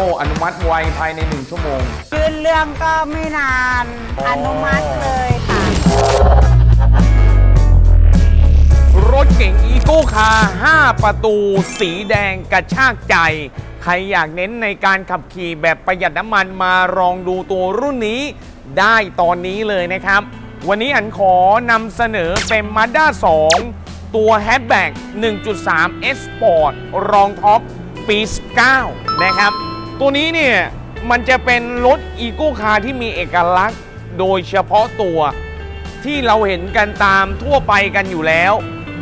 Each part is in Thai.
กับปฏิพัฒน์ออโต้อนุมัติไวภายใน 1 ชั่วโมง ยื่นเรื่องก็ไม่นานอ๋อออนุมัติเลยค่ะ รถเก๋งอีโก้คาร์5ประตู สีแดงกระชากใจ ใครอยากเน้นในการขับขี่แบบประหยัดน้ำมันมาลองดูตัวรุ่นนี้ได้ตอนนี้เลยนะครับ วันนี้อันขอนำเสนอเป็น Mazda 2 ตัวแฮชแบ็ก1.3 S Sport รองท็อปปี 19 นะครับ ตัวนี้เนี่ยมันจะเป็นรถอีโก้คาร์ที่มีเอกลักษณ์โดยเฉพาะตัวที่เราเห็นกันตามทั่วไปกันอยู่แล้ว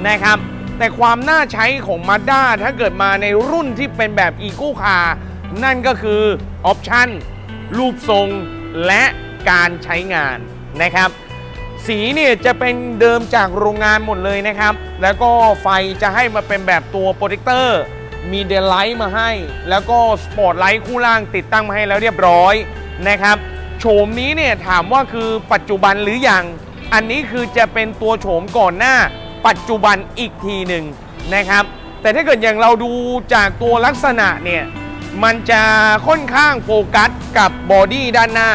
นะครับ แต่ความน่าใช้ของ Mazda ถ้าเกิดมาในรุ่นที่เป็นแบบ e c o Car นั่นก็คือออปชันรูปทรงและการใช้งานนะครับ สีเนี่ยจะเป็นเดิมจากโรงงานหมดเลยนะครับ แล้วก็ไฟจะให้มาเป็นแบบตัวโปรเจคเตอร์ มีเดลไลท์มาให้ แล้วก็สปอร์ตไลท์คู่ล่างติดตั้งมาให้แล้วเรียบร้อยนะครับโฉมนี้เนี่ยถามว่าคือปัจจุบันหรือยัง อันนี้คือจะเป็นตัวโฉมก่อนหน้า ปัจจุบันอีกทีหนึ่งนะครับ แต่ถ้าเกิดอย่างเราดูจากตัวลักษณะเนี่ยมันจะค่อนข้างโฟกัสกับบอดี้ด้านหน้า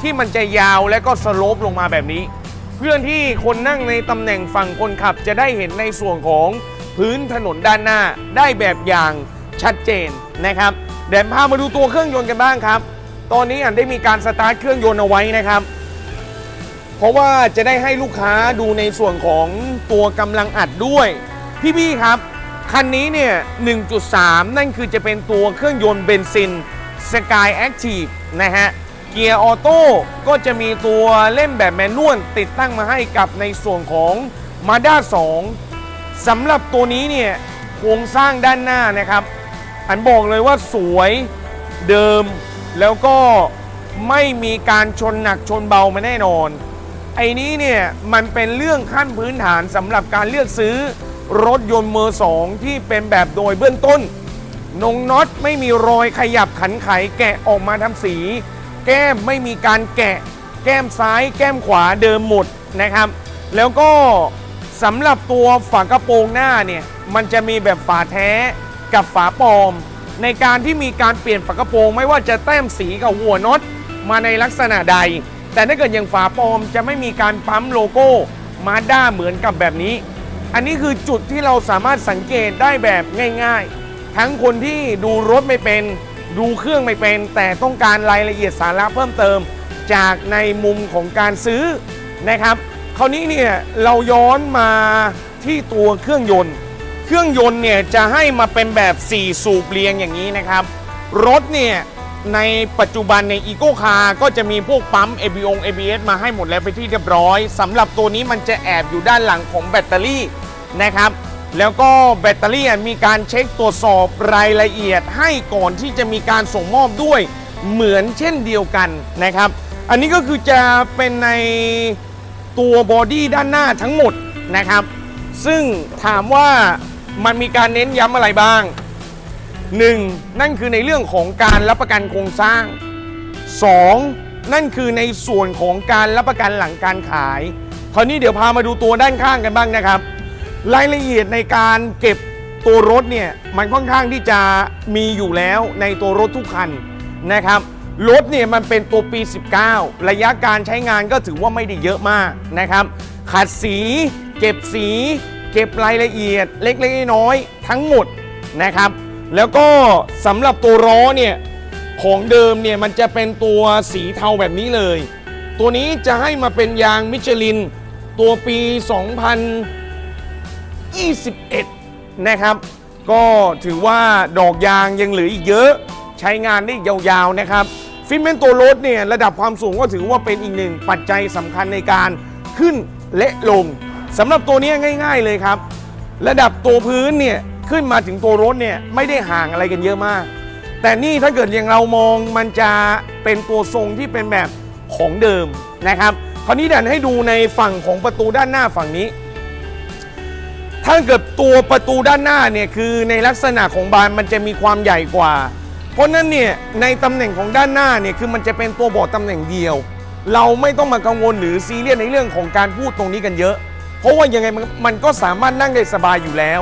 ที่มันจะยาวและก็สโลปลงมาแบบนี้ เพื่อที่คนนั่งในตำแหน่งฝั่งคนขับจะได้เห็นในส่วนของ พื้นถนนด้านหน้าได้แบบอย่างชัดเจนนะครับเดี๋ยวพามาดูตัวเครื่องยนต์กันบ้างครับ ตอนนี้อันได้มีการสตาร์ทเครื่องยนต์เอาไว้นะครับ เพราะว่าจะได้ให้ลูกค้าดูในส่วนของตัวกำลังอัดด้วย พี่ๆครับ คันนี้เนี่ย 1.3 นั่นคือจะเป็นตัวเครื่องยนต์เบนซิน Sky Active นะฮะ เกียร์ออโต้ก็จะมีตัวเล่มแบบแมนนวลติดตั้งมาให้กับในส่วนของ Mazda 2 สำหรับตัวนี้เนี่ยโครงสร้างด้านหน้านะครับ อันบอกเลยว่าสวยเดิมแล้วก็ไม่มีการชนหนักชนเบามาแน่นอน ไอ้นี้เนี่ยมันเป็นเรื่องขั้นพื้นฐานสำหรับการเลือกซื้อรถยนต์มือสองที่เป็นแบบโดยเบื้องต้น นงน็อตไม่มีรอยขยับขันไขแกะออกมาทำสี แก้มไม่มีการแกะ แก้มซ้าย แก้มขวาเดิมหมดนะครับ แล้วก็ สำหรับตัวฝากระโปรงหน้าเนี่ยมันจะมีแบบฝาแท้กับฝาปลอม ในการที่มีการเปลี่ยนฝากระโปรงไม่ว่าจะแต้มสีกับหัวน็อตมาในลักษณะใด แต่ถ้าเกิดอย่างฝาปลอมจะไม่มีการปั๊มโลโก้มาด้าเหมือนกับแบบนี้ อันนี้คือจุดที่เราสามารถสังเกตได้แบบง่าย ๆ ทั้งคนที่ดูรถไม่เป็น ดูเครื่องไม่เป็น แต่ต้องการรายละเอียดสาระเพิ่มเติม จากในมุมของการซื้อนะครับ คราวนี้เนี่ยเราย้อนมาที่ตัวเครื่องยนต์ เครื่องยนต์เนี่ยจะให้มาเป็นแบบ 4 สูบเรียงอย่างนี้นะครับ รถเนี่ยในปัจจุบันใน e c o Car ก็จะมีพวกปั๊ม ABO ABS มาให้หมดแล้วไปที่เรียบร้อยสำหรับตัวนี้มันจะแอบอยู่ด้านหลังของแบตเตอรี่นะครับ แล้วก็แบตเตอรี่มีการเช็คตรวจสอบรายละเอียดให้ก่อนที่จะมีการส่งมอบด้วยเหมือนเช่นเดียวกันนะครับ อันนี้ก็คือจะเป็นใน ตัวบอดี้ด้านหน้าทั้งหมดนะครับ ซึ่งถามว่ามันมีการเน้นย้ำอะไรบ้าง 1. นั่นคือในเรื่องของการรับประกันโครงสร้าง 2. นั่นคือในส่วนของการรับประกันหลังการขาย คราวนี้เดี๋ยวพามาดูตัวด้านข้างกันบ้างนะครับ รายละเอียดในการเก็บตัวรถเนี่ยมันค่อนข้างที่จะมีอยู่แล้วในตัวรถทุกคันนะครับ รถเนี่ยมันเป็นตัวปี 19 ระยะการใช้งานก็ถือว่าไม่ได้เยอะมากนะครับ ขัดสี เก็บสี เก็บรายละเอียด เล็กๆน้อยๆทั้งหมดนะครับ แล้วก็สำหรับตัวล้อเนี่ยของเดิมเนี่ยมันจะเป็นตัวสีเทาแบบนี้เลย ตัวนี้จะให้มาเป็นยางมิชลิน ตัวปี 2021 นะครับ ก็ถือว่าดอกยางยังเหลืออีกเยอะใช้งานได้ยาวๆนะครับ ฟิเมนต์ตัวรถเนี่ยระดับความสูงก็ถือว่าเป็นอีกหนึ่งปัจจัยสำคัญในการขึ้นและลงสำหรับตัวนี้ง่าย ๆเลยครับ ระดับตัวพื้นเนี่ยขึ้นมาถึงตัวรถเนี่ยไม่ได้ห่างอะไรกันเยอะมาก แต่นี่ถ้าเกิดอย่างเรามองมันจะเป็นตัวทรงที่เป็นแบบของเดิมนะครับคราวนี้ดันให้ดูในฝั่งของประตูด้านหน้าฝั่งนี้ ถ้าเกิดตัวประตูด้านหน้าเนี่ยคือในลักษณะของบานมันจะมีความใหญ่กว่า เพราะนั้นเนี่ยในตำแหน่งของด้านหน้าเนี่ยคือมันจะเป็นตัวบอร์ดตำแหน่งเดียว เราไม่ต้องมากังวลหรือซีเรียสในเรื่องของการพูดตรงนี้กันเยอะ เพราะว่ายังไงมันมันก็สามารถนั่งได้สบายอยู่แล้ว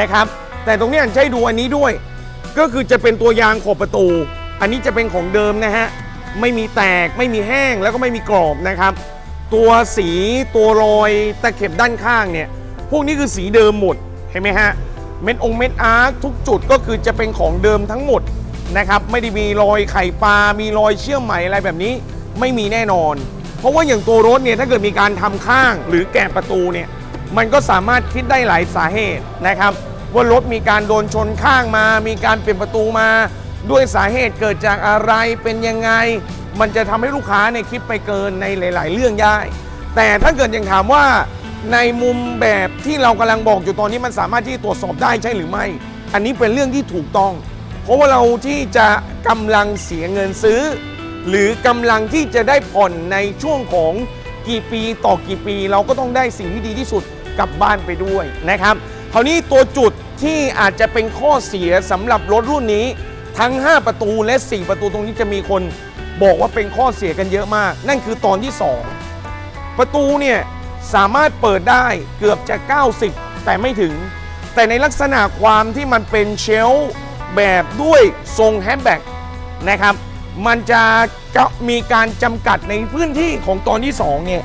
นะครับ แต่ตรงนี้อันใช้ดูอันนี้ด้วย ก็คือจะเป็นตัวยางขอบประตู อันนี้จะเป็นของเดิมนะฮะไม่มีแตกไม่มีแห้งแล้วก็ไม่มีกรอบนะครับ ตัวสีตัวรอยตะเข็บด้านข้างเนี่ยพวกนี้คือสีเดิมหมดเห็นไหมฮะเม็ดองเม็ดอาร์คทุกจุดก็คือจะเป็นของเดิมทั้งหมด นะครับไม่ได้มีรอยไข่ปลา มีรอยเชื่อมไหมอะไรแบบนี้ไม่มีแน่นอน เพราะว่าอย่างตัวรถเนี่ยถ้าเกิดมีการทำข้างหรือแกะประตูเนี่ยมันก็สามารถคิดได้หลายสาเหตุนะครับ ว่ารถมีการโดนชนข้างมา มีการเปลี่ยนประตูมา ด้วยสาเหตุเกิดจากอะไรเป็นยังไง มันจะทำให้ลูกค้าเนี่ยคิดไปเกินในหลาย ๆ เรื่องได้ แต่ถ้าเกิดยังถามว่าในมุมแบบที่เรากำลังบอกอยู่ตอนนี้มันสามารถที่ตรวจสอบได้ใช่หรือไม่ อันนี้เป็นเรื่องที่ถูกต้อง เพราะว่าเราที่จะกำลังเสียเงินซื้อ หรือกำลังที่จะได้ผ่อนในช่วงของกี่ปีต่อกี่ปี เราก็ต้องได้สิ่งที่ดีที่สุดกลับบ้านไปด้วยนะครับคราวนี้ตัวจุดที่อาจจะเป็นข้อเสียสำหรับรถรุ่นนี้ ทั้ง 5 ประตูและ 4 ประตูตรงนี้จะมีคนบอกว่าเป็นข้อเสียกันเยอะมาก นั่นคือตอนที่ 2 ประตูเนี่ยสามารถเปิดได้เกือบจะ 90 แต่ไม่ถึง แต่ในลักษณะความที่มันเป็นเชล แบบด้วยทรงแฮชแบ็กนะครับ มันจะจะมีการจำกัดในพื้นที่ของตอนที่2เนี่ย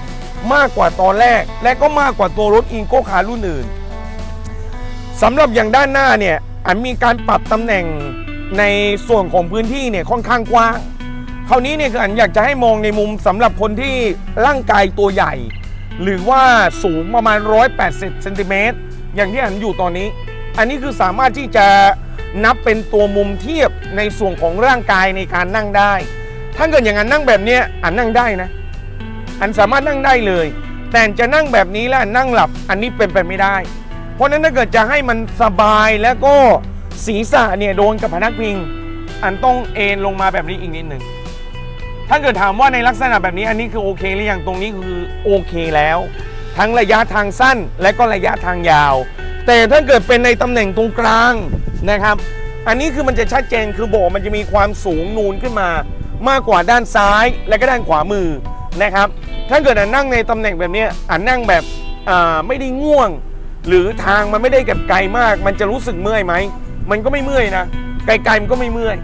มากกว่าตอนแรก และก็มากกว่าตัวรถอิงโกคารุ่นอื่นสำหรับอย่างด้านหน้าเนี่ยอันมีการปรับตำแหน่งในส่วนของพื้นที่เนี่ยค่อนข้างกว้างคราวนี้เนี่ยคืออันอยากจะให้มองในมุมสำหรับคนที่ร่างกายตัวใหญ่ หรือว่าสูงประมาณ 180เซนติเมตรอย่างที่อันอยู่ตอนนี้ อันนี้คือสามารถที่จะนับเป็นตัวมุมเทียบในส่วนของร่างกายในการนั่งได้ ถ้าเกิดอย่างนั้นนั่งแบบนี้อันนั่งได้นะ อันสามารถนั่งได้เลย แต่จะนั่งแบบนี้แล้วนั่งหลับอันนี้เป็นไปไม่ได้ เพราะฉะนั้นถ้าเกิดจะให้มันสบายแล้วก็ศีรษะเนี่ยโดนกับพนักพิง อันต้องเอนลงมาแบบนี้อีกนิดหนึ่งถ้าเกิดถามว่าในลักษณะแบบนี้อันนี้คือโอเคหรือยังตรงนี้คือโอเคแล้ว ทั้งระยะทางสั้นและก็ระยะทางยาว แต่ถ้าเกิดเป็นในตำแหน่งตรงกลางนะครับ อันนี้คือมันจะชัดเจนคือโบมันจะมีความสูงนูนขึ้นมา มากกว่าด้านซ้ายและก็ด้านขวามือนะครับ ถ้าเกิดอันนั่งในตำแหน่งแบบนี้อันนั่งแบบไม่ได้ง่วง หรือทางมันไม่ได้กับไกลมาก มันจะรู้สึกเมื่อยไหมมันก็ไม่เมื่อยนะไกลๆมันก็ไม่เมื่อย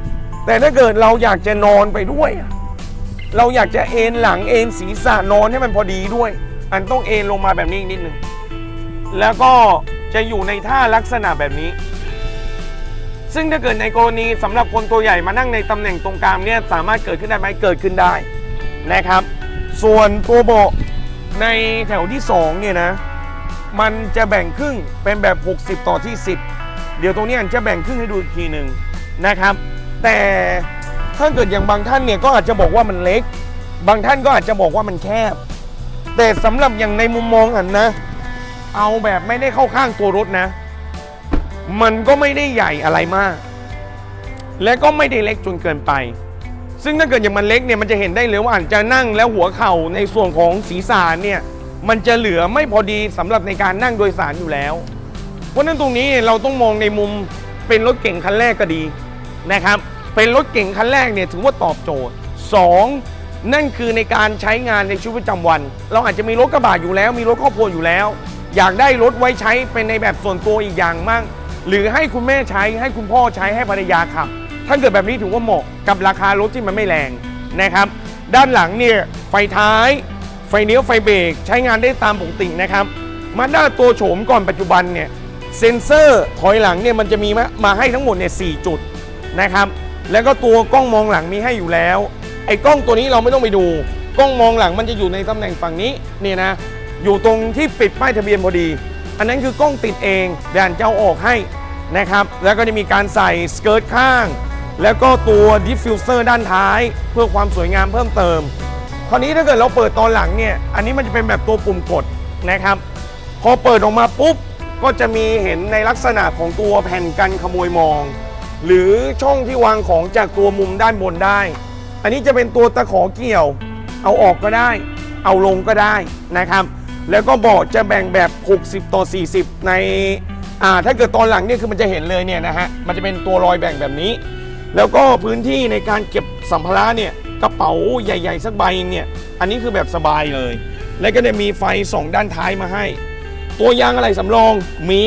แต่ถ้าเกิดเราอยากจะนอนไปด้วย เราอยากจะเอนหลังเอนศีรษะนอนให้มันพอดีด้วย อันต้องเอนลงมาแบบนี้อีกนิดนึงแล้วก็ จะอยู่ในท่าลักษณะแบบนี้ ซึ่งถ้าเกิดในกรณีสำหรับคนตัวใหญ่มานั่งในตำแหน่งตรงกลางเนี่ยสามารถเกิดขึ้นได้ไหมเกิดขึ้นได้นะครับ ส่วนตัวเบในแถวที่2เนี่ยนะมันจะแบ่งครึ่งเป็นแบบ 60 ต่อที่ 10 เดี๋ยวตรงนี้อันจะแบ่งครึ่งให้ดูอีกทีหนึ่งนะครับ แต่ถ้าเกิดอย่างบางท่านเนี่ยก็อาจจะบอกว่ามันเล็ก บางท่านก็อาจจะบอกว่ามันแคบ แต่สำหรับอย่างในมุมมองอันนะ เอาแบบไม่ได้เข้าข้างตัวรถนะ มันก็ไม่ได้ใหญ่อะไรมาก และก็ไม่ได้เล็กจนเกินไป ซึ่งถ้าเกิดอย่างมันเล็กเนี่ยมันจะเห็นได้เลยว่าอาจจะนั่งแล้วหัวเข่าในส่วนของศีรษะเนี่ยมันจะเหลือไม่พอดีสำหรับในการนั่งโดยสารอยู่แล้ว เพราะฉะนั้นตรงนี้เราต้องมองในมุมเป็นรถเก่งคันแรกก็ดีนะครับ เป็นรถเก่งคันแรกเนี่ยถือว่าตอบโจทย์ 2. นั่นคือในการใช้งานในชีวิตประจำวัน เราอาจจะมีรถกระบะอยู่แล้ว มีรถครอบครัวอยู่แล้ว อยากได้รถไว้ใช้เป็นในแบบส่วนตัวอีกอย่างมั่งหรือให้คุณแม่ใช้ให้คุณพ่อใช้ให้ภรรยาขับ ถ้าเกิดแบบนี้ถือว่าเหมาะกับราคารถที่มันไม่แรงนะครับ ด้านหลังเนี่ยไฟท้าย ไฟเลี้ยวไฟเบรกใช้งานได้ตามปกตินะครับมาด้าตัวโฉมก่อนปัจจุบันเนี่ยเซ็นเซอร์ถอยหลังเนี่ยมันจะมีมามาให้ทั้งหมดเนี่ยสจุดนะครับแล้วก็ตัวกล้องมองหลังมีให้อยู่แล้ว ไอ้กล้องตัวนี้เราไม่ต้องไปดู กล้องมองหลังมันจะอยู่ในตำแหน่งฝั่งนี้เนี่ยนะ อยู่ตรงที่ปิดป้ายทะเบียนพอดี อันนั้นคือกล้องติดเองเดี๋ยวอันจะเอาออกให้นะครับ แล้วก็จะมีการใส่สเกิร์ตข้าง แล้วก็ตัวดิฟฟิวเซอร์ด้านท้าย เพื่อความสวยงามเพิ่มเติม คราวนี้ถ้าเกิดเราเปิดตอนหลังเนี่ย อันนี้มันจะเป็นแบบตัวปุ่มกดนะครับ พอเปิดออกมาปุ๊บ ก็จะมีเห็นในลักษณะของตัวแผ่นกันขโมยมอง หรือช่องที่วางของจากตัวมุมด้านบนได้ อันนี้จะเป็นตัวตะขอเกี่ยว เอาออกก็ได้ เอาลงก็ได้นะครับ แล้วก็เบาะจะแบ่งแบบ 60 ต่อ 40 ในอ่าถ้าเกิดตอนหลังเนี่ยคือมันจะเห็นเลยเนี่ยนะฮะมันจะเป็นตัวรอยแบ่งแบบนี้ แล้วก็พื้นที่ในการเก็บสัมภาระเนี่ยกระเป๋าใหญ่ ๆ สักใบเนี่ยอันนี้คือแบบสบายเลย แล้วก็จะมีไฟสองด้านท้ายมาให้ ตัวยางอะไรสำรองมี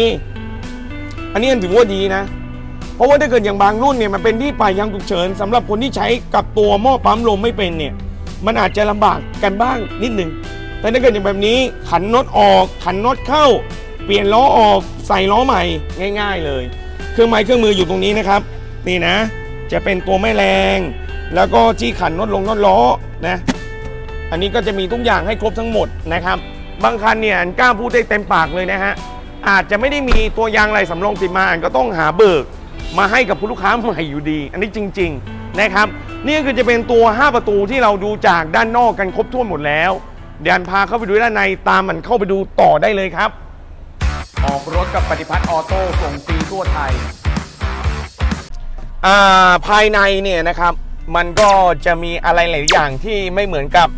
อันนี้ถือว่าดีนะ เพราะว่าถ้าเกิดอย่างบางรุ่นเนี่ยมันเป็นที่ปลายยางฉุกเฉินสำหรับคนที่ใช้กับตัวหม้อปั๊มลมไม่เป็นเนี่ยมันอาจจะลำบากกันบ้างนิดนึง แต่ถ้าเกิดอย่างแบบนี้ขันน็อตออก ขันน็อตเข้า เปลี่ยนล้อออกใส่ล้อใหม่ง่าย ๆ เลย เครื่องไม้เครื่องมืออยู่ตรงนี้นะครับ นี่นะ จะเป็นตัวแม่แรง แล้วก็จี้ขันน็อตลงน็อตล้อนะ อันนี้ก็จะมีทุกอย่างให้ครบทั้งหมดนะครับ บางคันเนี่ยอันกล้าพูดได้เต็มปากเลยนะฮะอาจจะไม่ได้มีตัวยางอะไรสำรองติดมาอันก็ต้องหาเบิก มาให้กับผู้ลูกค้าใหม่อยู่ดี อันนี้จริง ๆนะครับ นี่คือจะเป็นตัว 5 ประตูที่เราดูจากด้านนอกกันครบถ้วนหมดแล้ว เดี๋ยวอันพาเข้าไปดูด้านในตามมันเข้าไปดูต่อได้เลยครับ ออกรถกับปฏิพัฒน์ออโต้ส่งฟรีทั่วไทย อ่าภายในเนี่ยนะครับ มันก็จะมีอะไรหลายอย่างที่ไม่เหมือนกับ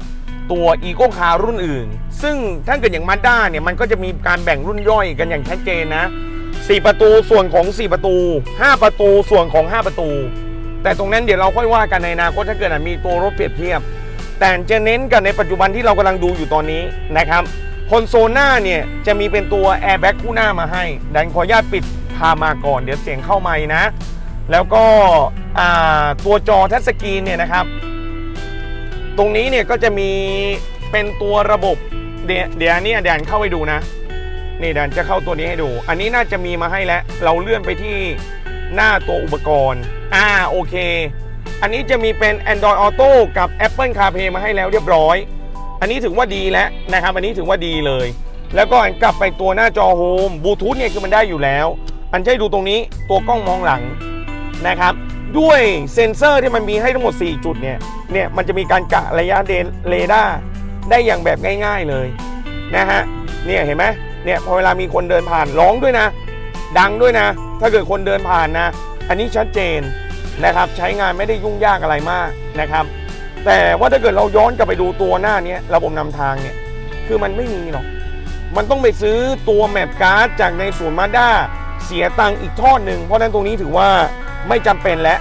ตัวอีโก้คารุ่นอื่น ซึ่งถ้าเกิดอย่างมาด้าเนี่ยมันก็จะมีการแบ่งรุ่นย่อยกันอย่างชัดเจนนะ 4 ประตูส่วนของ 4 ประตู 5 ประตูส่วนของ 5 ประตู แต่ตรงนั้นเดี๋ยวเราค่อยว่ากันในอนาคตถ้าเกิดมีตัวรถเปรียบเทียบ แต่จะเน้นกันในปัจจุบันที่เรากำลังดูอยู่ตอนนี้นะครับคอนโซลหน้าเนี่ยจะมีเป็นตัวแอร์แบ็กคู่หน้ามาให้ดันขออนุญาตปิดพามาก่อน เดี๋ยวเสียงเข้าไม้นะ แล้วก็ตัวจอทัชสกรีนเนี่ยนะครับ ตรงนี้เนี่ยก็จะมีเป็นตัวระบบเดี๋ยวเดี๋ยวอันนี้เดี๋ยวอันเข้าไปดูนะ นี่เดี๋ยวอันจะเข้าตัวนี้ให้ดู อันนี้น่าจะมีมาให้แล้ว เราเลื่อนไปที่หน้าตัวอุปกรณ์ อ่าโอเค อันนี้จะมีเป็น Android Auto กับ Apple CarPlay มาให้แล้วเรียบร้อย อันนี้ถือว่าดีแล้วนะครับ อันนี้ถือว่าดีเลย แล้วก็กลับไปตัวหน้าจอโฮมบลูทูธเนี่ยคือมันได้อยู่แล้ว อันให้ดูตรงนี้ตัวกล้องมองหลังนะครับ ด้วยเซ็นเซอร์ที่มันมีให้ทั้งหมด 4 จุดเนี่ย เนี่ยมันจะมีการกะระยะเดนเรดาร์ได้อย่างแบบง่ายๆเลยนะฮะ เนี่ยเห็นไหมเนี่ยพอเวลามีคนเดินผ่านร้องด้วยนะ ดังด้วยนะ ถ้าเกิดคนเดินผ่านนะ อันนี้ชัดเจน นะครับ ใช้งานไม่ได้ยุ่งยากอะไรมากนะครับ แต่ว่าถ้าเกิดเราย้อนกลับไปดูตัวหน้านี้ระบบนำทางเนี่ยคือมันไม่มีหรอก มันต้องไปซื้อตัวแมปการ์ดจากในศูนย์มาด้าเสียตังค์อีกทอดหนึ่งเพราะนั้นตรงนี้ถือว่าไม่จำเป็นแล้ว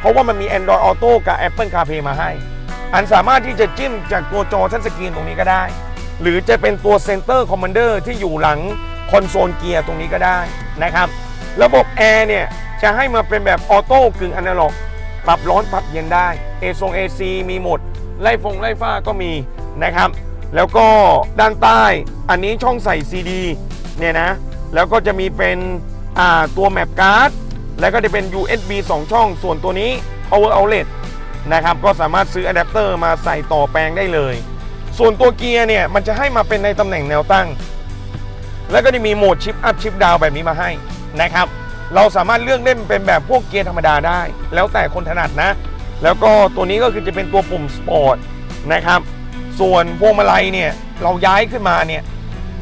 เพราะว่ามันมี Android Auto กับ Apple CarPlay มาให้ อันสามารถที่จะจิ้มจากตัวจอทัชสกรีนตรงนี้ก็ได้ หรือจะเป็นตัว Center Commander ที่อยู่หลังคอนโซลเกียร์ตรงนี้ก็ได้นะครับ ระบบแอร์เนี่ย จะให้มาเป็นแบบออโต้กึ่งอนาล็อก ปรับร้อนปรับเย็นได้เอซงเอซีมีหมด ไล่ฟงไล่ฟ้าก็มีนะครับ แล้วก็ด้านใต้อันนี้ช่องใส่ซีดีเนี่ยนะ แล้วก็จะมีเป็นตัวแมปการ์ดแล้วก็จะเป็น USB 2 ช่อง ส่วนตัวนี้ power outlet นะครับ ก็สามารถซื้ออะแดปเตอร์มาใส่ต่อแปลงได้เลย ส่วนตัวเกียร์เนี่ย มันจะให้มาเป็นในตำแหน่งแนวตั้ง แล้วก็จะมีโหมดชิปอัพชิปดาวแบบนี้มาให้นะครับ เราสามารถเลือกเล่นเป็นแบบพวกเกียร์ธรรมดาได้ แล้วแต่คนถนัดนะ แล้วก็ตัวนี้ก็คือจะเป็นตัวปุ่มสปอร์ตนะครับ ส่วนพวงมาลัยเนี่ยเราย้ายขึ้นมาเนี่ย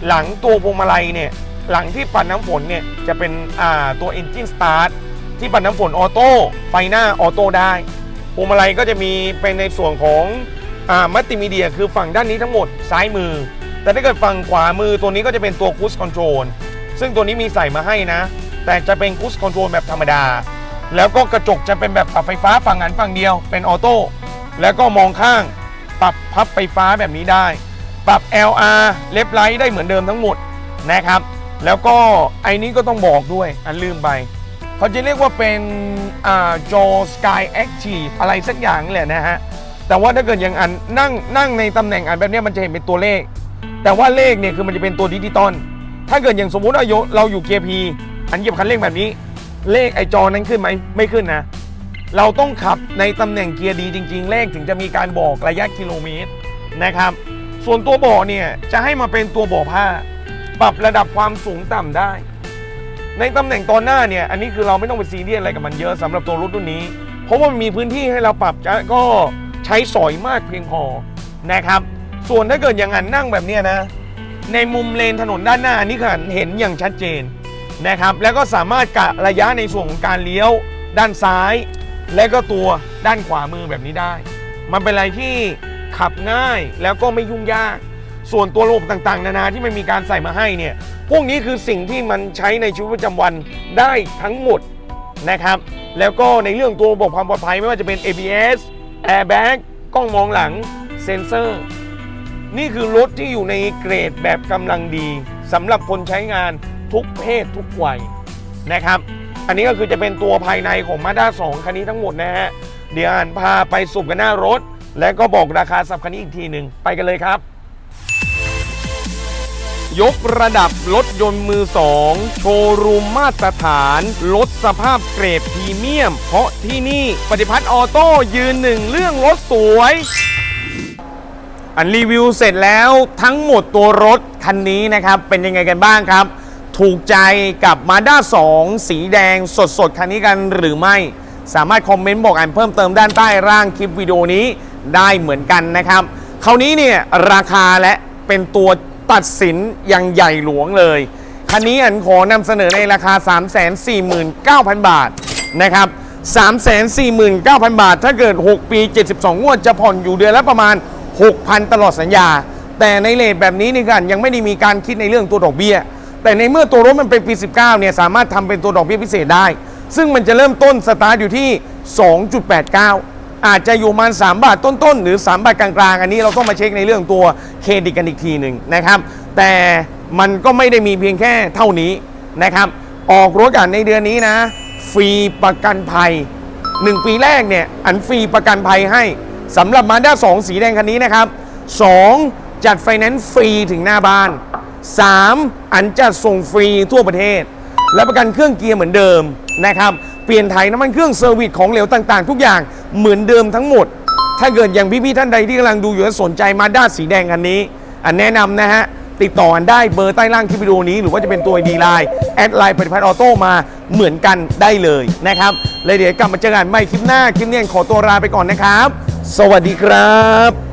หลังตัวพวงมาลัยเนี่ยหลังที่ปัดน้ำฝนเนี่ยจะเป็นอ่าตัว Engine Start ที่ปัดน้ำฝนออโต้ไฟหน้าออโต้ได้พวงมาลัยก็จะมีเป็นในส่วนของอ่ามัลติมีเดียคือฝั่งด้านนี้ทั้งหมดซ้ายมือ แต่ถ้าเกิดฝั่งขวามือตัวนี้ก็จะเป็นตัวคูสคอนโทรลซึ่งตัวนี้มีใส่มาให้นะ แต่จะเป็นคูสคอนโทรลแบบธรรมดา แล้วก็กระจกจะเป็นแบบปรับไฟฟ้าฝั่งหันฝั่งเดียวเป็นออโต้แล้วก็มองข้างปรับพับไฟฟ้าแบบนี้ได้ ปรับ LR เล็บไลท์ได้เหมือนเดิมทั้งหมดนะครับ แล้วก็ไอ้นี้ก็ต้องบอกด้วย อันลืมไปเขาจะเรียกว่าเป็นอ่าจอ Sky Active อะไรสักอย่างแหละนะฮะ แต่ว่าถ้าเกิดอย่างอันนั่งนั่งในตำแหน่งอันแบบนี้มันจะเห็นเป็นตัวเลข แต่ว่าเลขเนี่ยคือมันจะเป็นตัวดิจิตอลถ้าเกิดอย่างสมมุติเรายุเราอยู่เกียร์พี อันเหยียบคันเร่งแบบนี้ เลขไอจอนั้นขึ้นไหมไม่ขึ้นนะ เราต้องขับในตำแหน่งเกียร์ดีจริง ๆ เลขถึงจะมีการบอกระยะกิโลเมตรนะครับ ส่วนตัวบาะเนี่ยจะให้มาเป็นตัวบาะผ้า ปรับระดับความสูงต่ำได้ ในตำแหน่งตอนหน้าเนี่ยอันนี้คือเราไม่ต้องไปซีเรียสอะไรกับมันเยอะสำหรับตัวรถรุ่นนี้ เพราะว่ามันมีพื้นที่ให้เราปรับก็ใช้สอยมากเพียงพอนะครับ ส่วนถ้าเกิดอย่างนั้นนั่งแบบเนี้ยนะ ในมุมเลนถนนด้านหน้านี่ค่ะเห็นอย่างชัดเจน นะครับ แล้วก็สามารถกะระยะในส่วนของการเลี้ยวด้านซ้าย และก็ตัวด้านขวามือแบบนี้ได้ มันเป็นอะไรที่ขับง่ายแล้วก็ไม่ยุ่งยาก ส่วนตัวระบบต่างๆ นานาที่มันมีการใส่มาให้เนี่ย พวกนี้คือสิ่งที่มันใช้ในชีวิตประจำวันได้ทั้งหมดนะครับ แล้วก็ในเรื่องตัวระบบความปลอดภัยไม่ว่าจะเป็น ABS Airbag กล้องมองหลังเซ็นเซอร์ นี่คือรถที่อยู่ในเกรดแบบกำลังดีสำหรับคนใช้งาน ทุกเพศทุกวัยนะครับ อันนี้ก็คือจะเป็นตัวภายในของ Mazda 2คันนี้ทั้งหมดนะฮะ เดี๋ยวอ่านพาไปสุ่มกันหน้ารถ และก็บอกราคาสับคันนี้อีกทีหนึ่งไปกันเลยครับ ยกระดับรถยนต์มือสองโชว์รูมมาตรฐานลดสภาพเกรดพรีเมียม เพราะที่นี่ปฏิพัฒน์ออโต้ยืนหนึ่งเรื่องรถสวยอันรีวิวเสร็จแล้วทั้งหมดตัวรถคันนี้นะครับ เป็นยังไงกันบ้างครับ ถูกใจกับ Mazda 2 สีแดงสดๆ คันนี้กันหรือไม่ สามารถคอมเมนต์บอกอันเพิ่มเติมด้านใต้ร่างคลิปวิดีโอนี้ได้เหมือนกันนะครับคราวนี้เนี่ยราคาและเป็นตัวตัดสินอย่างใหญ่หลวงเลย คันนี้อันขอนำเสนอในราคา 349,000 บาทนะครับ 349,000 บาท ถ้าเกิด 6 ปี 72 งวดจะผ่อนอยู่เดือนละประมาณ 6,000 ตลอดสัญญา แต่ในเลทแบบนี้นี่กันยังไม่ได้มีการคิดในเรื่องตัวดอกเบี้ย แต่ในเมื่อตัวรถมันเป็นปี 19 เนี่ยสามารถทำเป็นตัวดอกเบี้ยพิเศษได้ ซึ่งมันจะเริ่มต้นสตาร์ทอยู่ที่ 2.89 อาจจะอยู่ประมาณ 3 บาทต้นๆ หรือ 3 บาทกลางๆ อันนี้เราต้องมาเช็คในเรื่องตัวเครดิตกันอีกทีหนึ่งนะครับ แต่มันก็ไม่ได้มีเพียงแค่เท่านี้นะครับ ออกรถกันในเดือนนี้นะ ฟรีประกันภัย 1 ปีแรกเนี่ยอันฟรีประกันภัยให้สำหรับมาด้า2สีแดงคันนี้นะครับ 2 จัดไฟแนนซ์ฟรีถึงหน้าบ้าน 3 อันจะส่งฟรีทั่วประเทศ และประกันเครื่องเกียร์เหมือนเดิมนะครับเปลี่ยนไถ่ายน้ำมันเครื่องเซอร์วิสของเหลวต่างๆ ทุกอย่างเหมือนเดิมทั้งหมด ถ้าเกิดอย่างพี่ๆท่านใดที่กำลังดูอยู่และสนใจมาด้าสีแดงคันนี้ อันแนะนำนะฮะติดต่ออันได้เบอร์ใต้ล่างคลิปวิดีโอนี้หรือว่าจะเป็นตัวดีไลน์แอดไลน์ปฏิพัฒน์ออโต้มาเหมือนกันได้เลยนะครับเลยเดี๋ยวกลับมาเจอกันใหม่คลิปหน้าคลิปนี้ขอตัวลาไปก่อนนะครับ สวัสดีครับ